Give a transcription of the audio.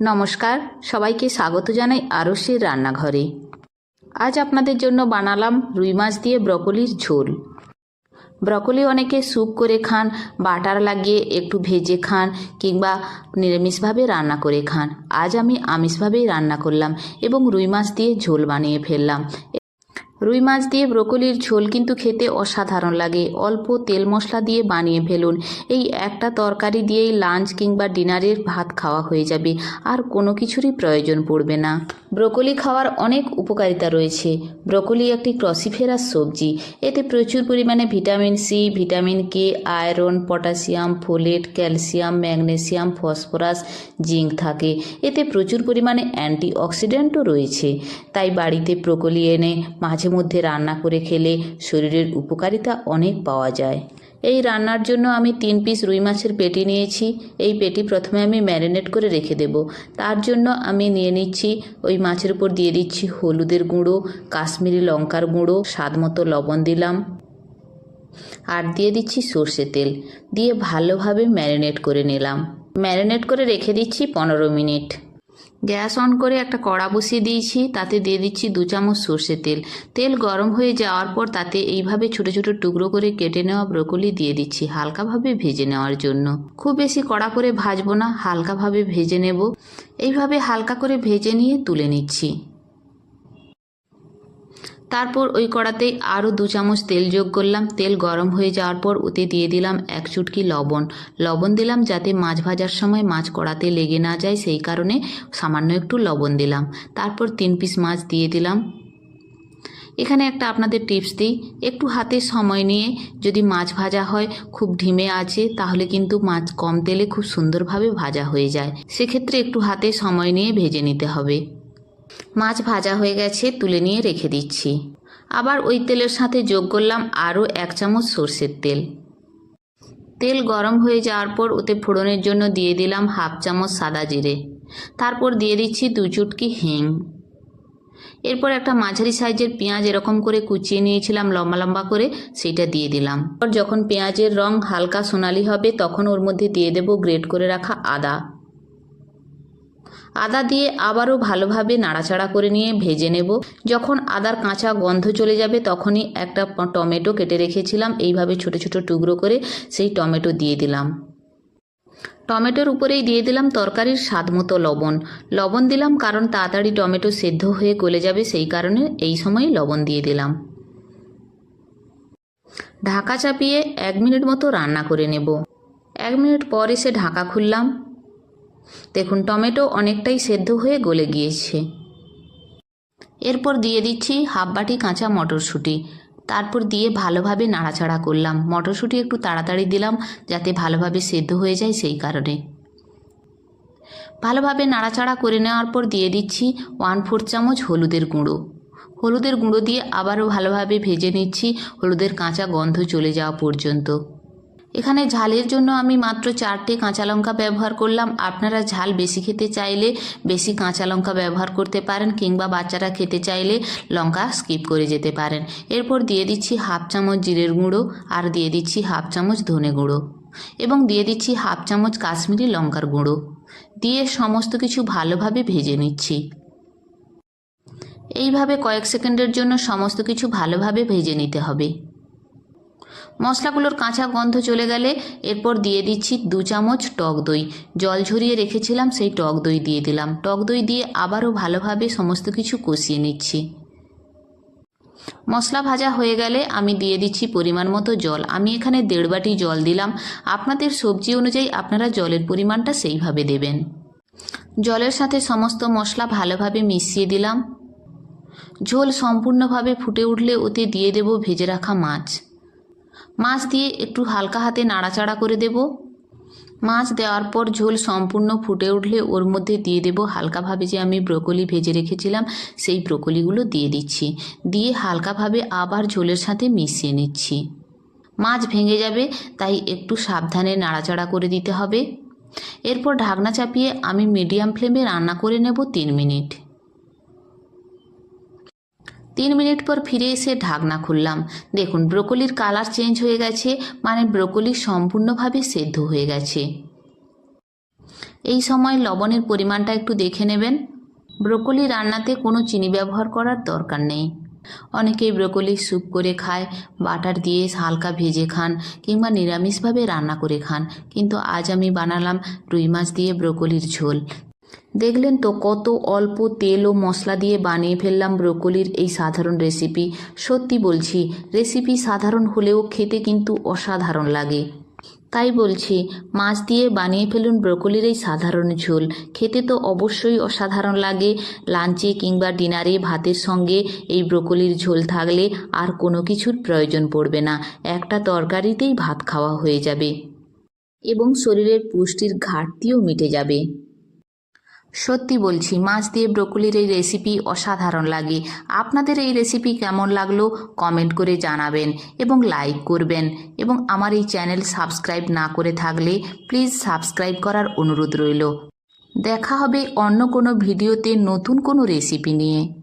নমস্কার, সবাইকে স্বাগত জানাই আরসের রান্নাঘরে। আজ আপনাদের জন্য বানালাম রুই মাছ দিয়ে ব্রকলির ঝোল। ব্রকলি অনেকে স্যুপ করে খান, বাটার লাগিয়ে একটু ভেজে খান, কিংবা নিরামিষভাবে রান্না করে খান। আজ আমি আমিষভাবেই রান্না করলাম এবং রুই মাছ দিয়ে ঝোল বানিয়ে ফেললাম। রুই মাছ দিয়ে ব্রোকলির ঝোল কিন্তু খেতে অসাধারণ লাগে। অল্প তেল মশলা দিয়ে বানিয়ে ফেলুন। এই একটা তরকারি দিয়েই লাঞ্চ কিংবা ডিনারের ভাত খাওয়া হয়ে যাবে। আর কোনো কিছুরই প্রয়োজন পড়বে না। ব্রকলি খাওয়ার অনেক উপকারিতা রয়েছে। ব্রকলি একটি ক্রসিফেরাস সবজি। এতে প্রচুর পরিমাণে vitamin C, vitamin K, iron, potassium, folate, calcium, magnesium, phosphorus, zinc থাকে। এতে প্রচুর পরিমাণে অ্যান্টিঅক্সিডেন্টও রয়েছে। তাই বাড়িতে ব্রকলি এনে মাঝে মধ্যে রান্না করে খেলে শরীরের উপকারিতা অনেক পাওয়া যায়। এই রান্নার জন্য আমি তিন পিস রুই মাছের পেটি নিয়েছি। এই পেটি প্রথমে আমি ম্যারিনেট করে রেখে দেব। তার জন্য আমি নিয়ে নিচ্ছি ওই মাছের উপর দিয়ে দিচ্ছি হলুদের গুঁড়ো, কাশ্মীরি লঙ্কার গুঁড়ো, স্বাদ মতো লবণ দিলাম। আর দিয়ে দিচ্ছি সর্ষে তেল। দিয়ে ভালোভাবে ম্যারিনেট করে নিলাম। ম্যারিনেট করে রেখে দিচ্ছি পনেরো মিনিট। গ্যাস অন করে একটা কড়া বসিয়ে দিয়েছি, তাতে দিয়ে দিচ্ছি দু চামচ সর্ষে তেল। তেল গরম হয়ে যাওয়ার পর তাতে এইভাবে ছোট ছোট টুকরো করে কেটে নেওয়া ব্রকলি দিয়ে দিচ্ছি হালকাভাবে ভেজে নেওয়ার জন্য। খুব বেশি কড়া করে ভাজবো না, হালকাভাবে ভেজে নেব। এইভাবে হালকা করে ভেজে নিয়ে তুলে নিচ্ছি। তারপর ওই কড়াতেই আরও দু চামচ তেল যোগ করলাম। তেল গরম হয়ে যাওয়ার পর ওতে দিয়ে দিলাম এক চুটকি লবণ। লবণ দিলাম যাতে মাছ ভাজার সময় মাছ কড়াতে লেগে না যায়, সেই কারণে সামান্য একটু লবণ দিলাম। তারপর তিন পিস মাছ দিয়ে দিলাম। এখানে একটা আপনাদের টিপস দিই। একটু হাতে সময় নিয়ে যদি মাছ ভাজা হয়, খুব ঢিমে আছে, তাহলে কিন্তু মাছ কম তেলে খুব সুন্দরভাবে ভাজা হয়ে যায়। সেক্ষেত্রে একটু হাতে সময় নিয়ে ভেজে নিতে হবে। মাছ ভাজা হয়ে গেছে, তুলে নিয়ে রেখে দিচ্ছি। আবার ওই তেলের সাথে যোগ করলাম আরও এক চামচ সর্ষের তেল। তেল গরম হয়ে যাওয়ার পর ওতে ফোড়নের জন্য দিয়ে দিলাম হাফ চামচ সাদা জিরে। তারপর দিয়ে দিচ্ছি দু চুটকি হিং। এরপর একটা মাঝারি সাইজের পেঁয়াজ এরকম করে কুচিয়ে নিয়েছিলাম লম্বা লম্বা করে সেইটা দিয়ে দিলাম। যখন পেঁয়াজের রং হালকা সোনালি হবে, তখন ওর মধ্যে দিয়ে দেব গ্রেট করে রাখা আদা। আদা দিয়ে আবারও ভালোভাবে নাড়াচাড়া করে নিয়ে ভেজে নেব। যখন আদার কাঁচা গন্ধ চলে যাবে, তখনই একটা টমেটো কেটে রেখেছিলাম। এইভাবে ছোট ছোট টুকরো করে সেই টমেটো দিয়ে দিলাম। টমেটোর উপরেই দিয়ে দিলাম তরকারির স্বাদ মতো লবণ। লবণ দিলাম কারণ তাড়াতাড়ি টমেটো সেদ্ধ হয়ে গলে যাবে, সেই কারণে এই সময় লবণ দিয়ে দিলাম। ঢাকা চাপিয়ে এক মিনিট মতো রান্না করে নেব। এক মিনিট পর এসে ঢাকা খুললাম। দেখুন, টমেটো অনেকটাই সেদ্ধ হয়ে গলে গিয়েছে। এরপর দিয়ে দিচ্ছি হাফ বাটি কাঁচা মটরশুঁটি। তারপর দিয়ে ভালোভাবে নাড়াচাড়া করলাম। মটরশুঁটি একটু তাড়াতাড়ি দিলাম যাতে ভালোভাবে সেদ্ধ হয়ে যায় সেই কারণে। ভালোভাবে নাড়াচাড়া করে নেওয়ার পর দিয়ে দিচ্ছি ওয়ান ফোর চামচ হলুদের গুঁড়ো। হলুদের গুঁড়ো দিয়ে আবারও ভালোভাবে ভেজে নিচ্ছি। হলুদের কাঁচা গন্ধ চলে যাওয়া পর্যন্ত। এখানে ঝালের জন্য আমি মাত্র চারটে কাঁচা লঙ্কা ব্যবহার করলাম। আপনারা ঝাল বেশি খেতে চাইলে বেশি কাঁচা লঙ্কা ব্যবহার করতে পারেন কিংবা বাচ্চারা খেতে চাইলে লঙ্কা স্কিপ করে যেতে পারেন। এরপর দিয়ে দিচ্ছি হাফ চামচ জিরের গুঁড়ো আর দিয়ে দিচ্ছি হাফ চামচ ধনে গুঁড়ো এবং দিয়ে দিচ্ছি হাফ চামচ কাশ্মীরি লঙ্কার গুঁড়ো। দিয়ে সমস্ত কিছু ভালোভাবে ভেজে নিচ্ছি। এইভাবে কয়েক সেকেন্ডের জন্য সমস্ত কিছু ভালোভাবে ভেজে নিতে হবে। মশলাগুলোর কাঁচা গন্ধ চলে গেলে এরপর দিয়ে দিচ্ছি দু চামচ টক দই। জল ঝরিয়ে রেখেছিলাম, সেই টক দই দিয়ে দিলাম। টক দই দিয়ে আবারও ভালোভাবে সমস্ত কিছু কষিয়ে নিচ্ছি। মশলা ভাজা হয়ে গেলে আমি দিয়ে দিচ্ছি পরিমাণ মতো জল। আমি এখানে দেড় বাটি জল দিলাম। আপনাদের সবজি অনুযায়ী আপনারা জলের পরিমাণটা সেইভাবে দেবেন। জলের সাথে সমস্ত মশলা ভালোভাবে মিশিয়ে দিলাম। ঝোল সম্পূর্ণভাবে ফুটে উঠলে ওতে দিয়ে দেব ভেজে রাখা মাছ। মাছ দিয়ে একটু হালকা হাতে নাড়াচাড়া করে দেব। মাছ দেওয়ার পর ঝোল সম্পূর্ণ ফুটে উঠলে ওর মধ্যে দিয়ে দেব হালকাভাবে যে আমি ব্রোকলি ভেজে রেখেছিলাম, সেই ব্রোকলিগুলো দিয়ে দিচ্ছি। দিয়ে হালকাভাবে আবার ঝোলের সাথে মিশিয়ে নিচ্ছি। মাছ ভেঙে যাবে, তাই একটু সাবধানে নাড়াচাড়া করে দিতে হবে। এরপর ঢাকনা চাপিয়ে আমি মিডিয়াম ফ্লেমে রান্না করে নেব তিন মিনিট। তিন মিনিট পর ফিরে এসে ঢাকনা খুললাম। দেখুন, ব্রোকলির কালার চেঞ্জ হয়ে গেছে মানে ব্রোকলি সম্পূর্ণভাবে সেদ্ধ হয়ে গেছে। এই সময় লবণের পরিমাণটা একটু দেখে নেবেন। ব্রোকলি রান্নাতে কোনো চিনি ব্যবহার করার দরকার নেই। অনেকেই ব্রোকলি স্যুপ করে খায়, বাটার দিয়ে হালকা ভেজে খান, কিংবা নিরামিষভাবে রান্না করে খান। কিন্তু আজ আমি বানালাম রুই মাছ দিয়ে ব্রোকলির ঝোল। দেখলেন তো কত অল্প তেল ও মশলা দিয়ে বানিয়ে ফেললাম ব্রোকলির এই সাধারণ রেসিপি। সত্যি বলছি, রেসিপি সাধারণ হলেও খেতে কিন্তু অসাধারণ লাগে। তাই বলছি, মাছ দিয়ে বানিয়ে ফেলুন ব্রোকলির এই সাধারণ ঝোল। খেতে তো অবশ্যই অসাধারণ লাগে। লাঞ্চে কিংবা ডিনারে ভাতের সঙ্গে এই ব্রোকলির ঝোল থাকলে আর কোনো কিছুর প্রয়োজন পড়বে না। একটা তরকারিতেই ভাত খাওয়া হয়ে যাবে এবং শরীরের পুষ্টির ঘাটতিও মিটে যাবে। সত্যি বলছি, মাছ দিয়ে ব্রোকলির এই রেসিপি অসাধারণ লাগে। আপনাদের এই রেসিপি কেমন লাগল কমেন্ট করে জানাবেন এবং লাইক করবেন এবং আমার এই চ্যানেল সাবস্ক্রাইব না করে থাকলে প্লিজ সাবস্ক্রাইব করার অনুরোধ রইল। দেখা হবে অন্য কোনো ভিডিওতে নতুন কোনো রেসিপি নিয়ে।